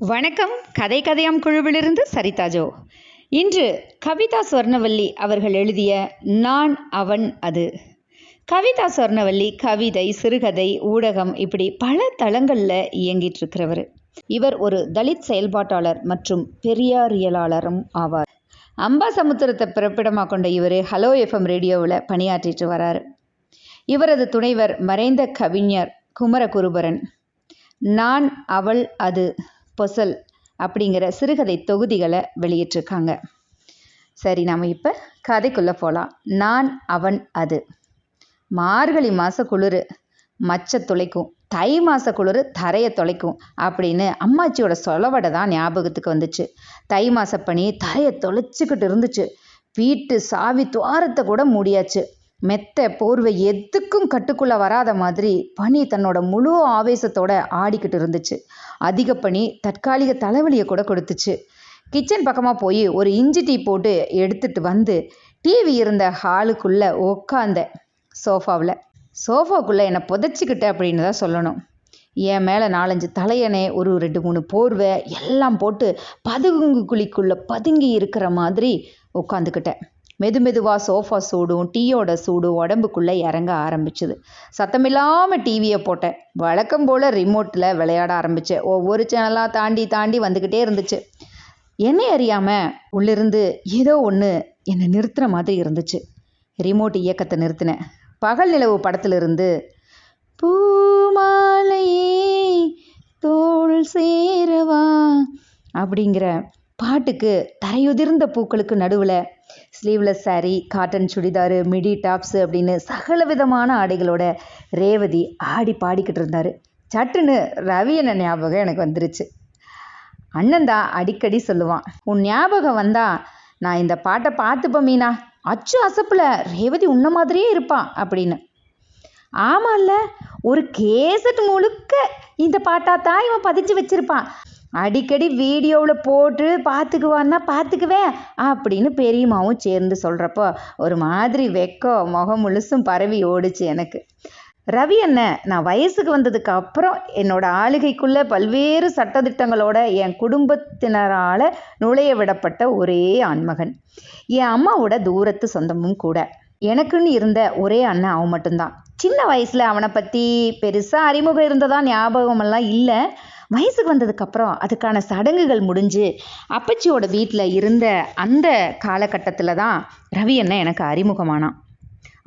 வணக்கம். கதை கதையாம் குழுவிலிருந்து சரிதா ஜோ. இன்று கவிதா சொர்ணவல்லி அவர்கள் எழுதிய நான் அவன் அது கவிதா சொர்ணவல்லி கவிதை சிறுகதை ஊடகம் இப்படி பல தளங்களில் இயங்கிட்டு இருக்கிறவர் இவர் ஒரு தலித் செயல்பாட்டாளர் மற்றும் பெரியாரியலாளரும் ஆவார். அம்பாசமுத்திரத்தை பிறப்பிடமாக கொண்ட இவர் ஹலோ எஃப்எம் ரேடியோவில் பணியாற்றிட்டு வரார். இவரது துணைவர் மறைந்த கவிஞர் குமரகுருபரன். நான் அவள் அது பொசல் அப்படிங்கிற சிறுகதை தொகுதிகளை வெளியிட்டிருக்காங்க. சரி நாம் இப்போ கதைக்குள்ளே போகலாம் நான் அவன் அது. மார்கழி மாத குளிர் மச்ச துளைக்கும். தை மாத குளிர் தரையை தொலைக்கும் அப்படின்னு அம்மாச்சியோட சொலவடை தான் ஞாபகத்துக்கு வந்துச்சு. தை மாத தரையை தொலைச்சிக்கிட்டு இருந்துச்சு. வீட்டு சாவி துவாரத்தை கூட மூடியாச்சு. மெத்த போர்வை எதுக்கும் கட்டுக்குள்ளே வராத மாதிரி பனி தன்னோட முழு ஆவேசத்தோட ஆடிக்கிட்டு இருந்துச்சு. அதிக பனி தற்காலிக தலைவலியை கூட கொடுத்துச்சு. கிச்சன் பக்கமாக போய் ஒரு இஞ்சி டீ போட்டு எடுத்துட்டு வந்து டிவி இருந்த ஹாலுக்குள்ளே உக்காந்த சோஃபாவில். சோஃபாக்குள்ளே என்னை புதைச்சிக்கிட்டேன் அப்படின்னு தான் சொல்லணும். என் மேலே நாலஞ்சு தலையணை ஒரு ரெண்டு மூணு போர்வை எல்லாம் போட்டு பதுங்கு குழிக்குள்ளே பதுங்கி இருக்கிற மாதிரி உட்காந்துக்கிட்டேன் மெது மெதுவாக சோஃபா சூடும் டீயோட சூடும் உடம்புக்குள்ளே இறங்க ஆரம்பிச்சுது. சத்தமில்லாமல் டிவியை போட்டேன். வழக்கம் போல் ரிமோட்டில் விளையாட ஆரம்பித்தேன் ஒவ்வொரு சேனலாக தாண்டி தாண்டி வந்துக்கிட்டே இருந்துச்சு. என்னை அறியாமல் உள்ளிருந்து ஏதோ ஒன்று என்னை நிறுத்துகிற மாதிரி இருந்துச்சு. ரிமோட் இயக்கத்தை நிறுத்தினேன். பகல் நிலவு படத்திலிருந்து பூமாலையே தோல் சேரவா அப்படிங்கிற பாட்டுக்கு தரையுதிர்ந்த பூக்களுக்கு நடுவில் sleeveless sari cotton churidar midi tops அப்படின்னு சகல விதமான ஆடைகளோட ரேவதி ஆடி பாடிக்கிட்டு இருந்தார். சட்டுன்னு ரவி என்ன ஞாபகம் எனக்கு வந்துருச்சு. அண்ணன் தான் அடிக்கடி சொல்லுவான் உன் ஞாபகம் வந்தா நான் இந்த பாட்டை பார்த்துப்பேன் மீனா. அச்சு அசப்பில் ரேவதி உன்ன மாதிரியே இருப்பான் அப்படின்னு. ஆமாம்ல ஒரு கேசட் முழுக்க இந்த பாட்டாக தான் இவன் பதிச்சு வச்சிருப்பான். அடிக்கடி வீடியோவில் போட்டு பார்த்துக்குவான்னா பார்த்துக்குவேன் அப்படின்னு பெரியம்மாவும் சேர்ந்து சொல்கிறப்போ ஒரு மாதிரி வெக்கம் முகம் முழுசும் பரவி ஓடுச்சு எனக்கு. ரவி அண்ணன் நான் வயசுக்கு வந்ததுக்கு அப்புறம் என்னோட ஆளுகைக்குள்ளே பல்வேறு சட்டத்திட்டங்களோட என் குடும்பத்தினரால் நுழைய விடப்பட்ட ஒரே ஆண்மகன். என் அம்மாவோட தூரத்து சொந்தமும் கூட. எனக்குன்னு இருந்த ஒரே அண்ணன் அவன் மட்டும்தான். சின்ன வயசில் அவனை பற்றி பெருசாக அறிமுகம் இருந்ததா ஞாபகமெல்லாம் இல்லை. வயசுக்கு வந்ததுக்கப்புறம் அதுக்கான சடங்குகள் முடிஞ்சு அப்பச்சியோட வீட்டில் இருந்த அந்த காலகட்டத்தில் தான் ரவி அண்ணன் எனக்கு அறிமுகமானான்.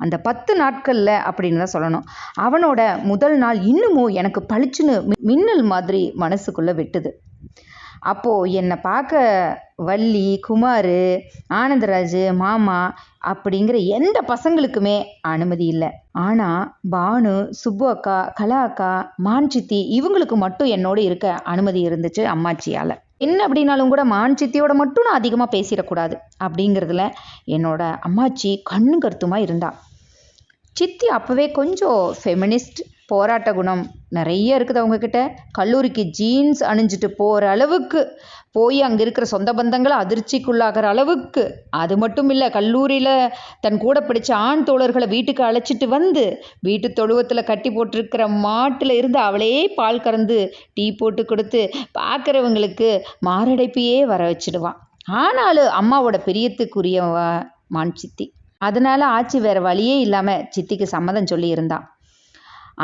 அந்த பத்து நாட்களில் அப்படின்னு தான் சொல்லணும். அவனோட முதல் நாள் இன்னமும் எனக்கு பளிச்சுன்னு மின்னல் மாதிரி மனசுக்குள்ளே வெட்டுது. அப்போது என்னை பார்க்க வள்ளி குமார் ஆனந்தராஜ் மாமா அப்படிங்கிற எந்த பசங்களுக்குமே அனுமதி இல்லை. ஆனால் பானு சுப்பு அக்கா கலா அக்கா மான் சித்தி இவங்களுக்கு மட்டும் என்னோடு இருக்க அனுமதி இருந்துச்சு அம்மாச்சியால். என்ன அப்படின்னாலும் கூட மான் சித்தியோட மட்டும் நான் அதிகமாக பேசிடக்கூடாது அப்படிங்கிறதுல என்னோட அம்மாச்சி கண்ணு கருத்துமாக இருந்தா. சித்தி அப்போவே கொஞ்சம் ஃபெமினிஸ்ட் போராட்ட குணம் நிறைய இருக்குது அவங்கக்கிட்ட கல்லூரிக்கு ஜீன்ஸ் அணிஞ்சிட்டு போகிற அளவுக்கு போய் அங்கே இருக்கிற சொந்த பந்தங்களை அதிர்ச்சிக்குள்ளாகிற அளவுக்கு. அது மட்டும் இல்லை கல்லூரியில் தன் கூட படித்த ஆண் தோழர்களை வீட்டுக்கு அழைச்சிட்டு வந்து வீட்டு தொழுவத்தில் கட்டி போட்டிருக்கிற மாட்டில் இருந்து அவளே பால் கறந்து டீ போட்டு கொடுத்து பார்க்குறவங்களுக்கு மாரடைப்பையே வர வச்சிடுவான். ஆனாலும் அம்மாவோட பிரியத்துக்குரியவ மான் சித்தி. அதனால் ஆச்சி வேறு வழியே இல்லாமல் சித்திக்கு சம்மதம் சொல்லியிருந்தான்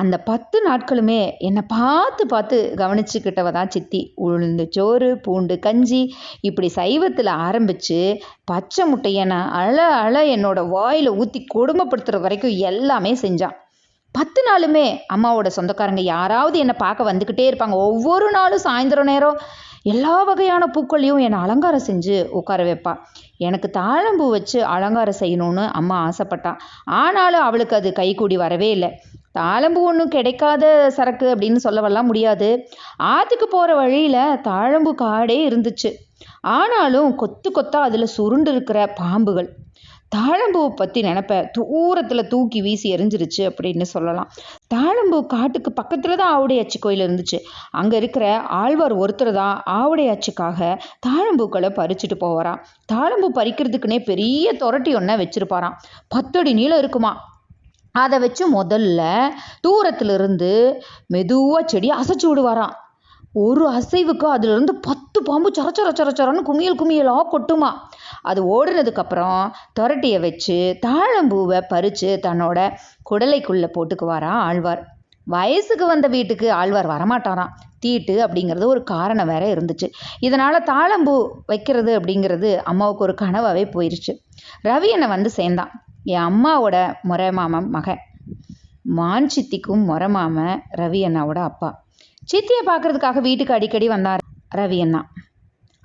அந்த பத்து நாட்களுமே என்னை பார்த்து பார்த்து கவனிச்சுக்கிட்டவ தான் சித்தி. உளுந்து சோறு பூண்டு கஞ்சி இப்படி சைவத்தில் ஆரம்பித்து பச்சை முட்டையை நான் அழ அழ என்னோட வாயில் ஊற்றி கொடுமைப்படுத்துகிற வரைக்கும் எல்லாமே செஞ்சான் பத்து நாளுமே அம்மாவோட சொந்தக்காரங்க யாராவது என்னை பார்க்க வந்துக்கிட்டே இருப்பாங்க. ஒவ்வொரு நாளும் சாயந்தரம் நேரம் எல்லா வகையான பூக்களையும் என்னை அலங்காரம் செஞ்சு உட்கார வைப்பா. எனக்கு தாழம்பூ வச்சு அலங்காரம் செய்யணும்னு அம்மா ஆசைப்பட்டான் ஆனாலும் அவளுக்கு அது கைகூடி வரவே இல்லை. தாழம்பூ ஒன்றும் கிடைக்காத சரக்கு அப்படின்னு சொல்லவெல்லாம் முடியாது. ஆற்றுக்கு போகிற வழியில் தாழம்பூ காடே இருந்துச்சு. ஆனாலும் கொத்து கொத்தா அதில் சுருண்டு இருக்கிற பாம்புகள். தாழம்பூவை பற்றி நினப்ப தூரத்தில் தூக்கி வீசி எரிஞ்சிருச்சு அப்படின்னு சொல்லலாம். தாழம்பூ காட்டுக்கு பக்கத்தில் தான் ஆவுடையாச்சி கோயில் இருந்துச்சு. அங்கே இருக்கிற ஆழ்வார் ஒருத்தர் தான் ஆவுடையாச்சிக்காக தாழம்பூக்களை பறிச்சுட்டு போவாராம். தாழம்பூ பறிக்கிறதுக்குன்னே பெரிய தொரட்டி ஒன்றை வச்சுருப்பாராம். பத்தடி நீளம் இருக்குமா? அதை வச்சு முதல்ல தூரத்திலிருந்து மெதுவாக செடியை அசைச்சு விடுவாராம். ஒரு அசைவுக்கு அதுலேருந்து பத்து பாம்பு சொர சொர சொர சொரன்னு குமியல் குமியலாக கொட்டுமா. அது ஓடுனதுக்கப்புறம் துரட்டியை வச்சு தாழம்பூவை பறித்து தன்னோட குடலைக்குள்ளே போட்டுக்குவாராம் ஆழ்வார். வயசுக்கு வந்த வீட்டுக்கு ஆழ்வார் வரமாட்டாராம். தீட்டு அப்படிங்கிறது ஒரு காரணம் வேற இருந்துச்சு. இதனால் தாழம்பூ வைக்கிறது அப்படிங்கிறது அம்மாவுக்கு ஒரு கனவாகவே போயிருச்சு. ரவி என்னை வந்து சேர்ந்தான். என் அம்மாவோட முறை மாமன் மகன் மான் சித்திக்கும் முறை மாமன் ரவி அண்ணாவோட அப்பா. சித்தியை பார்க்கறதுக்காக வீட்டுக்கு அடிக்கடி வந்தார் ரவி அண்ணா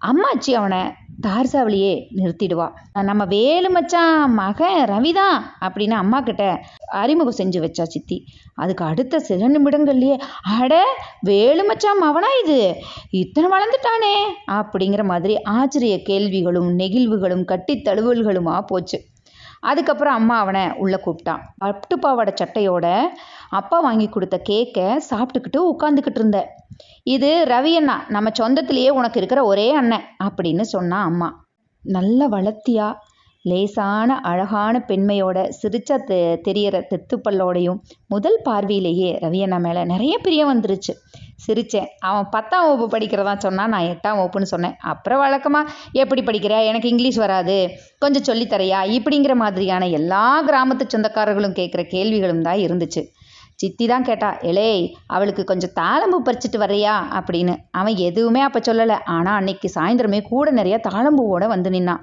அம்மாச்சி அவனை தார்சாவிலேயே நிறுத்திடுவா. நம்ம வேலு மச்சான் மகன் ரவிதான் அப்படின்னு அம்மா கிட்ட அறிமுகம் செஞ்சு வச்சா சித்தி. அதுக்கு அடுத்த சில நிமிடங்கள்லயே அட வேலு மச்சான் மவனா இது? இத்தனை வளர்ந்துட்டானே? அப்படிங்கிற மாதிரி ஆச்சரிய கேள்விகளும் நெகிழ்வுகளும் கட்டி தழுவல்களுமா போச்சு. அதுக்கப்புறம் அம்மா அவனை உள்ளே கூப்பிட்டான் பட்டு பாவாடை சட்டையோட அப்பா வாங்கி கொடுத்த கேக்கை சாப்பிட்டுக்கிட்டு உட்காந்துக்கிட்டு இருந்த. இது ரவி அண்ணா நம்ம சொந்தத்திலேயே உனக்கு இருக்கிற ஒரே அண்ணன் அப்படின்னு சொன்னா அம்மா. நல்ல வளர்த்தியா லேசான அழகான பெண்மையோட சிரிச்சா தெ தெரியற தெத்துப்பல்லோடையும் முதல் பார்வையிலேயே ரவி அண்ணா மேலே நிறைய பிரியம் வந்துருச்சு. சிரித்தேன் அவன் பத்தாம் வகுப்பு படிக்கிறதா சொன்னான் நான் எட்டாம் வகுப்புன்னு சொன்னேன். அப்புறம் வழக்கமாக எப்படி படிக்கிற? எனக்கு இங்கிலீஷ் வராது. கொஞ்சம் சொல்லித்தரையா இப்படிங்கிற மாதிரியான எல்லா கிராமத்து சொந்தக்காரர்களும் கேட்குற கேள்விகளும் தான் இருந்துச்சு. சித்தி தான் கேட்டா எலே அவளுக்கு கொஞ்சம் தாளம்பூ பறிச்சிட்டு வர்றியா? அப்படின்னு. அவன் எதுவுமே அப்போ சொல்லலை. ஆனால் அன்னைக்கு சாயந்தரமே கூட நிறைய தாளம்பூவோட வந்து நின்னான்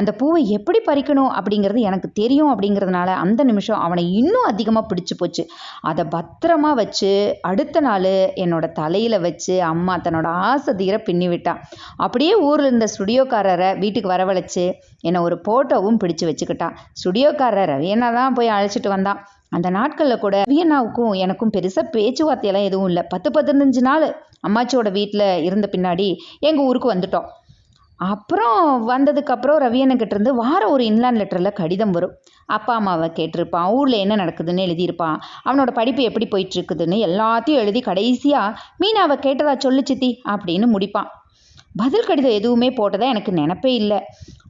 அந்த பூவை எப்படி பறிக்கணும் அப்படிங்கிறது எனக்கு தெரியும் அப்படிங்கிறதுனால அந்த நிமிஷம் அவனை இன்னும் அதிகமாக பிடிச்சி போச்சு. அதை பத்திரமா வச்சு அடுத்த நாள் என்னோட தலையில் வச்சு அம்மா தன்னோட ஆசை தீர பின்னி விட்டான் அப்படியே ஊரில் இருந்த ஸ்டுடியோக்காரரை வீட்டுக்கு வரவழைச்சு என்னை ஒரு ஃபோட்டோவும் பிடிச்சு வச்சுக்கிட்டான் ஸ்டுடியோக்காரர் என்ன தான் போய் அழைச்சிட்டு வந்தான். அந்த நாட்களில் கூட வியன்னாவுக்கும் எனக்கும் பெருசாக பேச்சுவார்த்தையெல்லாம் எதுவும் இல்லை. பத்து பதினஞ்சு நாள் அம்மாச்சியோட வீட்டில் இருந்த பின்னாடி எங்கள் ஊருக்கு வந்துட்டோம். அப்புறம் வந்ததுக்கப்புறம் ரவியண்ணக்கிட்ட இருந்து வாரம் ஒரு இன்லாண்ட் லெட்டரில் கடிதம் வரும். அப்பா அம்மாவை கேட்டிருப்பான். ஊரில் என்ன நடக்குதுன்னு எழுதியிருப்பான். அவனோட படிப்பு எப்படி போயிட்டுருக்குதுன்னு எல்லாத்தையும் எழுதி கடைசியாக மீனாவை கேட்டதா சொல்லு சித்தி அப்படின்னு முடிப்பான். பதில் கடிதம் எதுவுமே போட்டதா எனக்கு நினப்பே இல்லை.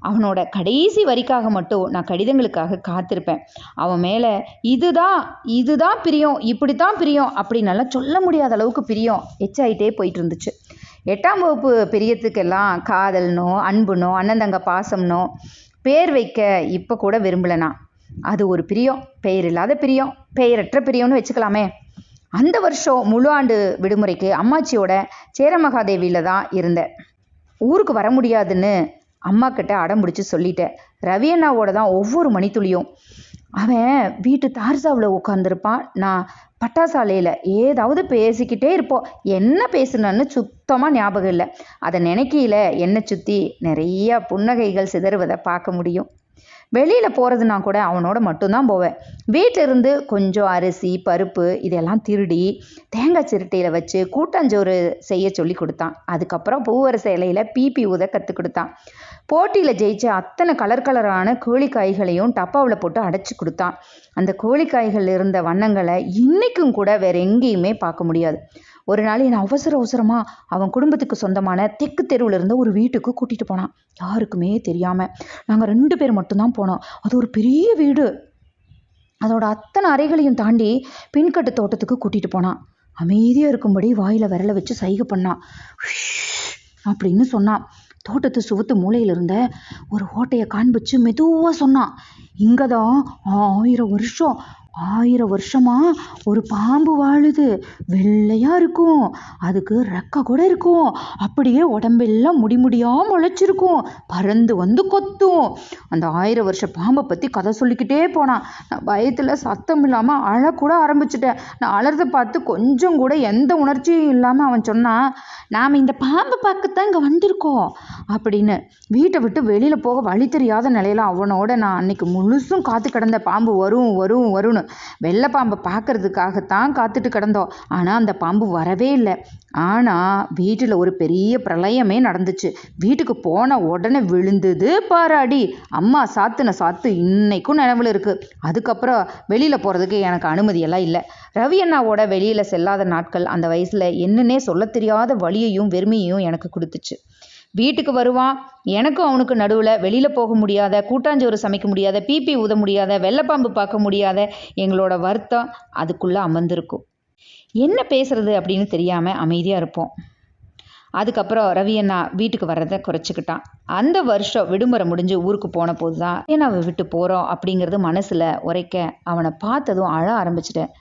அவனோட கடைசி வரிக்காக மட்டும் நான் கடிதங்களுக்காக காத்திருப்பேன். அவன் மேலே இதுதான் இதுதான் பிரியம் இப்படி தான் பிரியம் அப்படின்னால சொல்ல முடியாத அளவுக்கு பிரியம் எச்சாயிட்டே போயிட்டு இருந்துச்சு எட்டாம் வகுப்பு பிரியத்துக்கெல்லாம் காதல்னோ அன்புனோ அண்ணன் தங்க பாசம்னோ பேர் வைக்க இப்போ கூட விரும்பலனா? அது ஒரு பிரியம் பெயர் இல்லாத பிரியம் பெயரற்ற பிரியம்னு வச்சுக்கலாமே. அந்த வருஷம் முழு ஆண்டு விடுமுறைக்கு அம்மாச்சியோட சேரமகாதேவியில் தான் இருந்தேன். ஊருக்கு வர முடியாதுன்னு அம்மா கிட்ட அடம் பிடிச்சி சொல்லிட்டேன் ரவி அண்ணாவோட தான் ஒவ்வொரு மணித்துளியும். அவன் வீட்டு தார்சாவில் உட்காந்துருப்பான் நான் பட்டாசாலையில் ஏதாவது பேசிக்கிட்டே இருப்போம். என்ன பேசுனான்னு சுத்தமாக ஞாபகம் இல்லை. அதை நினைக்கையில் என்னை சுற்றி நிறையா புன்னகைகள் சிதறுவதை பார்க்க முடியும். வெளியில் போகிறதுனா கூட அவனோட மட்டும்தான் போவேன். வீட்டிலிருந்து கொஞ்சம் அரிசி பருப்பு இதெல்லாம் திருடி தேங்காய் சிரட்டையில் வச்சு கூட்டாஞ்சோறு செய்ய சொல்லி கொடுத்தான். அதுக்கப்புறம் பூவரச இலையில் பிபி ஊத கற்றுக் கொடுத்தான். போட்டியில் ஜெயிச்ச அத்தனை கலர் கலரான கோழிக்காய்களையும் டப்பாவில் போட்டு அடைச்சி கொடுத்தான். அந்த கோழிக்காய்கள் இருந்த வண்ணங்களை இன்றைக்கும் கூட வேற எங்கேயுமே பார்க்க முடியாது. ஒரு நாள் என்னை அவசர அவசரமாக அவன் குடும்பத்துக்கு சொந்தமான தெற்கு தெருவில் இருந்த ஒரு வீட்டுக்கு கூட்டிகிட்டு போனான். யாருக்குமே தெரியாமல் நாங்கள் ரெண்டு பேர் மட்டும்தான் போனோம். அது ஒரு பெரிய வீடு. அதோட அத்தனை அறைகளையும் தாண்டி பின்கட்டு தோட்டத்துக்கு கூட்டிகிட்டு போனான். அமைதியாக இருக்கும்படி வாயில் விரல வச்சு சைகை பண்ணான். அப்படின்னு சொன்னான். தோட்டத்து சுவத்து மூலையில் இருந்த ஒரு ஓட்டையை காண்பிச்சு மெதுவாக சொன்னான். இங்கே தான் ஆயிரம் வருஷம் ஆயிரம் வருஷமா ஒரு பாம்பு வாழுது. வெள்ளையா இருக்கும். அதுக்கு ரெக்க கூட இருக்கும். அப்படியே உடம்பெல்லாம் முடி முடியா முளைச்சிருக்கும் பறந்து வந்து கொத்தும். அந்த ஆயிரம் வருஷ பாம்பை பற்றி கதை சொல்லிக்கிட்டே போனான் நான் பயத்தில் சத்தம் இல்லாமல் அழக்கூட ஆரம்பிச்சிட்டேன். நான் அலறதை பார்த்து கொஞ்சம் கூட எந்த உணர்ச்சியும் இல்லாமல் அவன் சொன்னான் நாம் இந்த பாம்பை பார்க்கத்தான் இங்கே வந்திருக்கோம். அப்படின்னு. வீட்டை விட்டு வெளியில் போக வழி தெரியாத நிலையில அவனோட நான் அன்னைக்கு முழுசும் காத்து கிடந்த பாம்பு வரும் வரும் வரும்னு. வெள்ளை பாம்பை பார்க்கறதுக்காகத்தான் காத்துட்டு கிடந்தோம். ஆனால் அந்த பாம்பு வரவே இல்லை. ஆனால் வீட்டில் ஒரு பெரிய பிரளயமே நடந்துச்சு. வீட்டுக்கு போன உடனே விழுந்தது பாராடி. அம்மா சாத்துன சாத்து இன்னைக்கும் நினைவில் இருக்கு. அதுக்கப்புறம் வெளியில் போகிறதுக்கு எனக்கு அனுமதியெல்லாம் இல்லை. ரவி அண்ணாவோட வெளியில் செல்லாத நாட்கள் அந்த வயசில் என்னன்னே சொல்ல தெரியாத வழியையும் வெறுமையையும் எனக்கு கொடுத்துச்சு. வீட்டுக்கு வருவான். எனக்கும் அவனுக்கு நடுவில் வெளியில் போக முடியாத கூட்டாஞ்சோறு சமைக்க முடியாத பிபி ஊத முடியாத வெள்ளப்பாம்பு பார்க்க முடியாத எங்களோட வருத்தம் அதுக்குள்ளே அமர்ந்திருக்கும். என்ன பேசுறது அப்படின்னு தெரியாமல் அமைதியாக இருப்போம். அதுக்கப்புறம் ரவி அண்ணா வீட்டுக்கு வர்றதை குறைச்சிக்கிட்டான். அந்த வருஷம் விடுமுறை முடிஞ்சு ஊருக்கு போன போது தான் அண்ணாவை விட்டு போகிறோம் அப்படிங்கிறது மனசில் உரைக்க அவனை பார்த்ததும் அழ ஆரம்பிச்சிட்டேன்.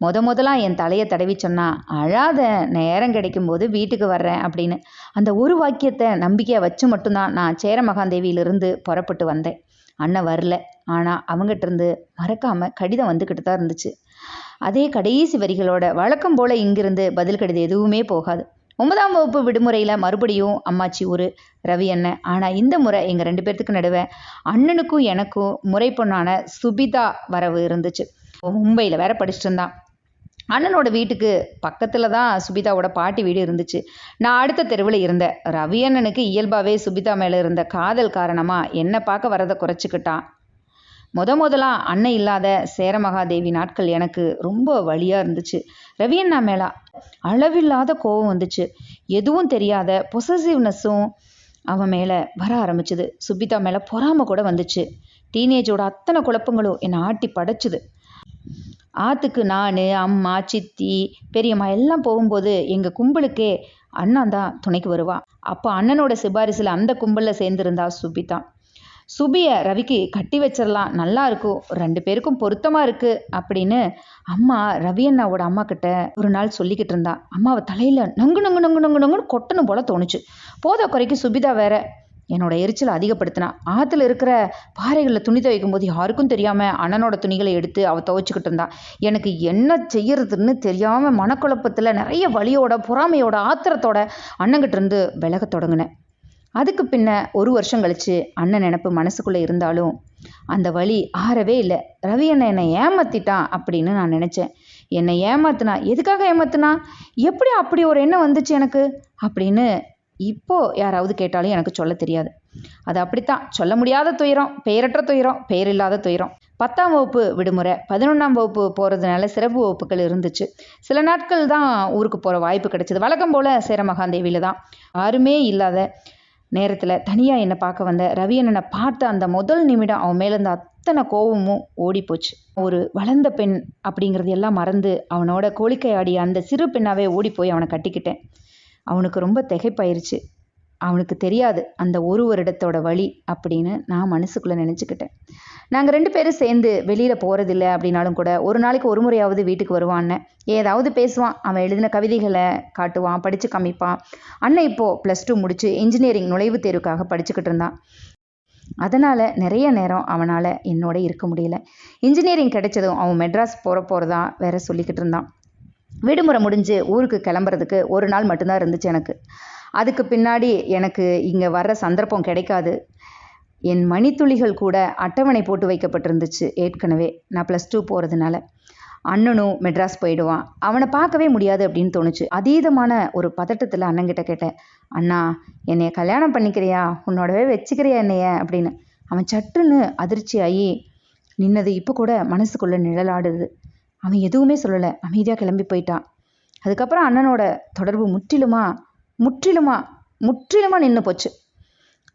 முத முதலாக என் தலையை தடவி சொன்னா அழாத நேரம் கிடைக்கும்போது வீட்டுக்கு வர்றேன் அப்படின்னு. அந்த ஒரு வாக்கியத்தை நம்பிக்கையை வச்சு மட்டும்தான் நான் சேரமகாந்தேவியிலிருந்து புறப்பட்டு வந்தேன். அண்ணன் வரல. ஆனால் அவங்ககிட்ட இருந்து மறக்காமல் கடிதம் வந்துக்கிட்டு தான் இருந்துச்சு. அதே கடைசி வரிகளோட வழக்கம் போல் இங்கிருந்து பதில் கடிதம் எதுவுமே போகாது. ஒன்பதாம் வகுப்பு விடுமுறையில் மறுபடியும் அம்மாச்சி ஊர் ரவி அண்ணன். ஆனால் இந்த முறை எங்கள் ரெண்டு பேர்த்துக்கு நடுவே அண்ணனுக்கும் எனக்கும் முறை பொண்ணான சுபிதா வரவு இருந்துச்சு. மும்பையில் வேற படிச்சுட்டு இருந்தான். அண்ணனோட வீட்டுக்கு பக்கத்தில் தான் சுபிதாவோட பாட்டி வீடு இருந்துச்சு. நான் அடுத்த தெருவில் இருந்தேன். ரவி அண்ணனுக்கு இயல்பாகவே சுபிதா மேலே இருந்த காதல் காரணமாக என்னை பார்க்க வரதை குறைச்சிக்கிட்டான். முத முதலாக அன்னை இல்லாத சேரமகாதேவி நாட்கள் எனக்கு ரொம்ப வழியாக இருந்துச்சு. ரவி அண்ணா அளவில்லாத கோபம் வந்துச்சு. எதுவும் தெரியாத பொசசிவ்னஸும் அவன் மேலே வர ஆரம்பிச்சுது. சுபிதா மேலே பொறாமை கூட வந்துச்சு. டீனேஜோட அத்தனை குழப்பங்களும் என்னை ஆட்டி படைச்சுது. ஆற்றுக்கு நான் அம்மா சித்தி பெரியம்மா எல்லாம் போகும்போது எங்கள் கும்பலுக்கே அண்ணன் தான் துணைக்கு வருவான் அப்போ அண்ணனோட சிபாரிசில் அந்த கும்பலில் சேர்ந்துருந்தா சுபிதா. சுபியை ரவிக்கு கட்டி வச்சிடலாம் நல்லா இருக்கும் ரெண்டு பேருக்கும் பொருத்தமாக இருக்குது அப்படின்னு அம்மா ரவி அண்ணாவோட அம்மா கிட்ட ஒரு நாள் சொல்லிக்கிட்டு இருந்தா. அம்மாவை தலையில் நொங்கு நொங்கு நொங்கு நொங்கு நொங்குன்னு கொட்டணும் போல தோணுச்சு. போத குறைக்கு சுபிதா வேற என்னோட எரிச்சலை அதிகப்படுத்தினா ஆற்றுல இருக்கிற பாறைகளில் துணி துவைக்கும் போது யாருக்கும் தெரியாமல் அண்ணனோட துணிகளை எடுத்து அவள் துவைச்சிக்கிட்டு இருந்தா. எனக்கு என்ன செய்யறதுன்னு தெரியாமல் மனக்குழப்பத்தில் நிறைய வழியோட பொறாமையோட ஆத்திரத்தோட அண்ணங்கிட்ட இருந்து விலக தொடங்கினேன். அதுக்கு பின்ன ஒரு வருஷம் கழிச்சு அண்ணன் நினப்பு மனசுக்குள்ளே இருந்தாலும் அந்த வழி ஆறவே இல்லை. ரவி அண்ணன் என்னை ஏமாத்திட்டான் அப்படின்னு நான் நினச்சேன். என்னை ஏமாத்தினா எதுக்காக ஏமாத்தினா? எப்படி அப்படி ஒரு எண்ணம் வந்துச்சு எனக்கு? அப்படின்னு இப்போ யாராவது கேட்டாலும் எனக்கு சொல்ல தெரியாது. அது அப்படித்தான். சொல்ல முடியாத துயரம் பெயரற்ற துயரம் பெயர் இல்லாத துயரம். பத்தாம் வகுப்பு விடுமுறை பதினொன்றாம் வகுப்பு போகிறதுனால சிறப்பு வகுப்புகள் இருந்துச்சு. சில நாட்கள் தான் ஊருக்கு போகிற வாய்ப்பு கிடைச்சிது. வழக்கம் போல் சேரமகாந்தேவியில் தான். யாருமே இல்லாத நேரத்தில் தனியாக என்னை பார்க்க வந்த ரவி அண்ணனை பார்த்த அந்த முதல் நிமிடம் அவன் மேலே இருந்த அத்தனை கோபமும் ஓடிப்போச்சு ஒரு வளர்ந்த பெண் அப்படிங்கிறது எல்லாம் மறந்து அவனோட கோழிக்கை ஆடிய அந்த சிறு பெண்ணாவே ஓடி போய் அவனை கட்டிக்கிட்டேன். அவனுக்கு ரொம்ப திகைப்பாயிருச்சு. அவனுக்கு தெரியாது அந்த ஒரு வருடத்தோட வழி அப்படின்னு நான் மனசுக்குள்ளே நினச்சிக்கிட்டேன். நாங்கள் ரெண்டு பேரும் சேர்ந்து வெளியில் போகிறதில்ல அப்படின்னாலும் கூட ஒரு நாளைக்கு ஒரு முறையாவது வீட்டுக்கு வருவான்னு ஏதாவது பேசுவான். அவன் எழுதின கவிதைகளை காட்டுவான் படித்து காமிப்பான். அண்ணன் இப்போது ப்ளஸ் டூ முடித்து இன்ஜினியரிங் நுழைவுத் தேர்வுக்காக படிச்சுக்கிட்டு இருந்தான். அதனால் நிறைய நேரம் அவனால் என்னோட இருக்க முடியல. இன்ஜினியரிங் கிடைச்சதும் அவன் மெட்ராஸ் போகிற போகிறதா வேற சொல்லிக்கிட்டு இருந்தான். விடுமுறை முடிஞ்சு ஊருக்கு கிளம்புறதுக்கு ஒரு நாள் மட்டும்தான் இருந்துச்சு எனக்கு. அதுக்கு பின்னாடி எனக்கு இங்கே வர்ற சந்தர்ப்பம் கிடைக்காது. என் மணித்துளிகள் கூட அட்டவணை போட்டு வைக்கப்பட்டிருந்துச்சு ஏற்கனவே. நான் ப்ளஸ் டூ போகிறதுனால அண்ணனும் மெட்ராஸ் போயிடுவான். அவனை பார்க்கவே முடியாது அப்படின்னு தோணுச்சு. அதீதமான ஒரு பதட்டத்தில் அண்ணங்கிட்ட கேட்டேன். அண்ணா என்னைய கல்யாணம் பண்ணிக்கிறியா? உன்னோடவே வச்சுக்கிறியா என்னைய? அப்படின்னு. அவன் சட்டுன்னு அதிர்ச்சி ஆகி நின்னது இப்போ கூட மனசுக்குள்ளே நிழலாடுது. அவன் எதுவுமே சொல்லலை. அமைதியாக கிளம்பி போயிட்டான் அதுக்கப்புறம் அண்ணனோட தொடர்பு முற்றிலுமா முற்றிலுமா முற்றிலுமா நின்று போச்சு.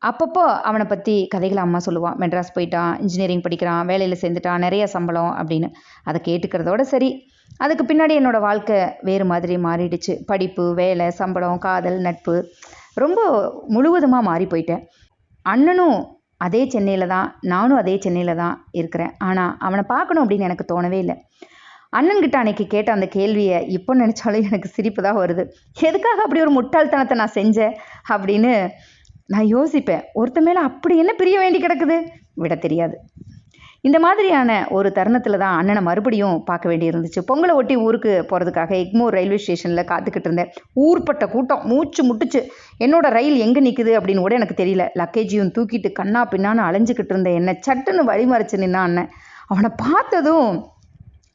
அப்பப்போ அவனை பற்றி கதைகளை அம்மா சொல்லுவான். மெட்ராஸ் போயிட்டான் இன்ஜினியரிங் படிக்கிறான் வேலையில் சேர்ந்துட்டான் நிறைய சம்பளம் அப்படின்னு. அதை கேட்டுக்கிறதோட சரி. அதுக்கு பின்னாடி என்னோடய வாழ்க்கை வேறு மாதிரி மாறிடுச்சு. படிப்பு வேலை சம்பளம் காதல் நட்பு ரொம்ப முழுவதுமாக மாறி போயிட்டேன். அண்ணனும் அதே சென்னையில் தான் நானும் அதே சென்னையில் தான் இருக்கிறேன். ஆனால் அவனை பார்க்கணும் அப்படின்னு எனக்கு தோணவே இல்லை. அண்ணன்கிட்ட அன்னைக்கு கேட்ட அந்த கேள்வியை இப்போ நினச்சாலும் எனக்கு சிரிப்பு தான் வருது. எதுக்காக அப்படி ஒரு முட்டாள்தனத்தை நான் செஞ்சேன் அப்படின்னு நான் யோசிப்பேன். ஒருத்த மேலே அப்படி என்ன பிரிய வேண்டி கிடக்குது? விட தெரியாது. இந்த மாதிரியான ஒரு தருணத்தில் தான் அண்ணனை மறுபடியும் பார்க்க வேண்டி இருந்துச்சு. பொங்கலை ஒட்டி ஊருக்கு போகிறதுக்காக எக்மூர் ரயில்வே ஸ்டேஷனில் காத்துக்கிட்டு இருந்தேன். ஊர்பட்ட கூட்டம் மூச்சு முட்டுச்சு. என்னோட ரயில் எங்கே நிற்குது அப்படின்னு கூட எனக்கு தெரியல. லக்கேஜையும் தூக்கிட்டு கண்ணா பின்னான்னு அலைஞ்சிக்கிட்டு இருந்தேன் என்ன சட்டுன்னு வழிமறைச்சு நின்னா அண்ணன். அவனை பார்த்ததும்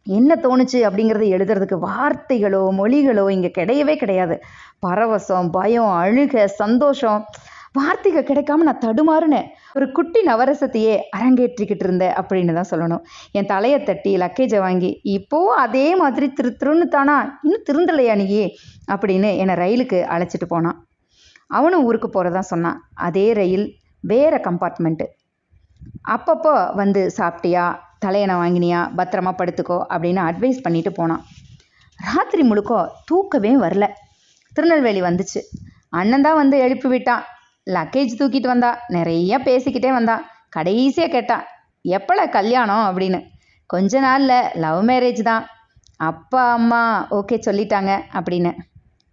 என்ன தோணுச்சு அப்படிங்கிறத எழுதுறதுக்கு வார்த்தைகளோ மொழிகளோ இங்கே கிடையவே கிடையாது. பரவசம் பயம் அழுக சந்தோஷம் வார்த்தைகள் கிடைக்காம நான் தடுமாறுனேன். ஒரு குட்டி நவரசத்தையே அரங்கேற்றிக்கிட்டு இருந்தேன் அப்படின்னு தான் சொல்லணும். என் தலையை தட்டி லக்கேஜை வாங்கி இப்போவும் அதே மாதிரி திரு திருன்னு தானா? இன்னும் திருந்தலையா நீ அப்படின்னு என்னை ரயிலுக்கு அழைச்சிட்டு போனான். அவனும் ஊருக்கு போகிறதா சொன்னான். அதே ரயில் வேறு கம்பார்ட்மெண்ட்டு அப்பப்போ வந்து சாப்பிட்டியா? தலையணை வாங்கினியா? பத்திரமா படுத்துக்கோ அப்படின்னு அட்வைஸ் பண்ணிட்டு போனான். ராத்திரி முழுக்க தூக்கவே வரல. திருநெல்வேலி வந்துச்சு. அண்ணன் தான் வந்து எழுப்பி விட்டான். லக்கேஜ் தூக்கிட்டு வந்தா நிறைய பேசிக்கிட்டே வந்தா. கடைசியாக கேட்டான் எப்பல கல்யாணம்? அப்படின்னு. கொஞ்ச நாளில் லவ் மேரேஜ் தான். அப்பா அம்மா ஓகே சொல்லிட்டாங்க அப்படின்னு.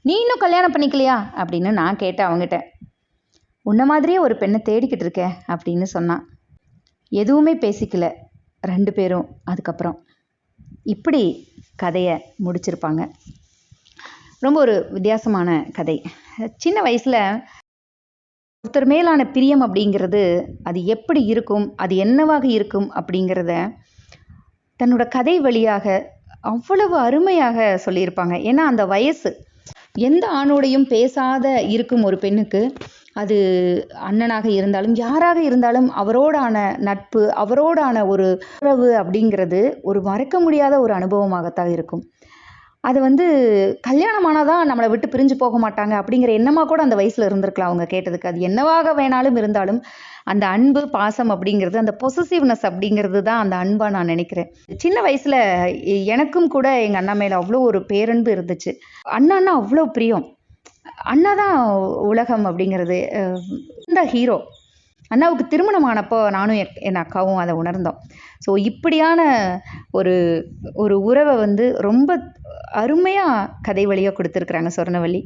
நீ இன்னும் கல்யாணம் பண்ணிக்கலையா? அப்படின்னு நான் கேட்டேன் அவங்ககிட்ட உன்ன மாதிரியே ஒரு பெண்ணை தேடிக்கிட்டு இருக்க அப்படின்னு சொன்னான். எதுவுமே பேசிக்கல. ரெண்டு பேரும் அதுக்கப்புறம் இப்படி கதையை முடிச்சிருப்பாங்க. ரொம்ப ஒரு வித்தியாசமான கதை. சின்ன வயசில் ஒருத்தர் மேலான பிரியம் அப்படிங்கிறது அது எப்படி இருக்கும் அது என்னவாக இருக்கும் அப்படிங்கிறத தன்னோட கதை வழியாக அவ்வளவு அருமையாக சொல்லியிருப்பாங்க. ஏன்னா அந்த வயசு எந்த ஆணோடையும் பேசாத இருக்கும் ஒரு பெண்ணுக்கு அது அண்ணனாக இருந்தாலும் யாராக இருந்தாலும் அவரோடான நட்பு அவரோடான ஒரு உறவு அப்படிங்கிறது ஒரு மறக்க முடியாத ஒரு அனுபவமாகத்தான் இருக்கும். அது வந்து கல்யாணமானால் தான் நம்மளை விட்டு பிரிஞ்சு போக மாட்டாங்க அப்படிங்கிற எண்ணமாக கூட அந்த வயசில் இருந்திருக்கலாம் அவங்க கேட்டதுக்கு. அது என்னவாக வேணாலும் இருந்தாலும் அந்த அன்பு பாசம் அப்படிங்கிறது அந்த பொசசிவ்னஸ் அப்படிங்கிறது தான் அந்த அன்பாக நான் நினைக்கிறேன். சின்ன வயசில் எனக்கும் கூட எங்கள் அண்ணா மேலே அவ்வளோ ஒரு பேரன்பு இருந்துச்சு. அண்ணான்னா அவ்வளோ பிரியம். அண்ணா தான் உலகம் அப்படிங்கிறது இந்த ஹீரோ அண்ணாவுக்கு திருமணம் ஆனப்போ நானும் என் என் அக்காவும் அதை உணர்ந்தோம். ஸோ இப்படியான ஒரு ஒரு உறவை வந்து ரொம்ப அருமையாக கதை வழியாக கொடுத்துருக்குறாங்க சொர்ணவல்லி.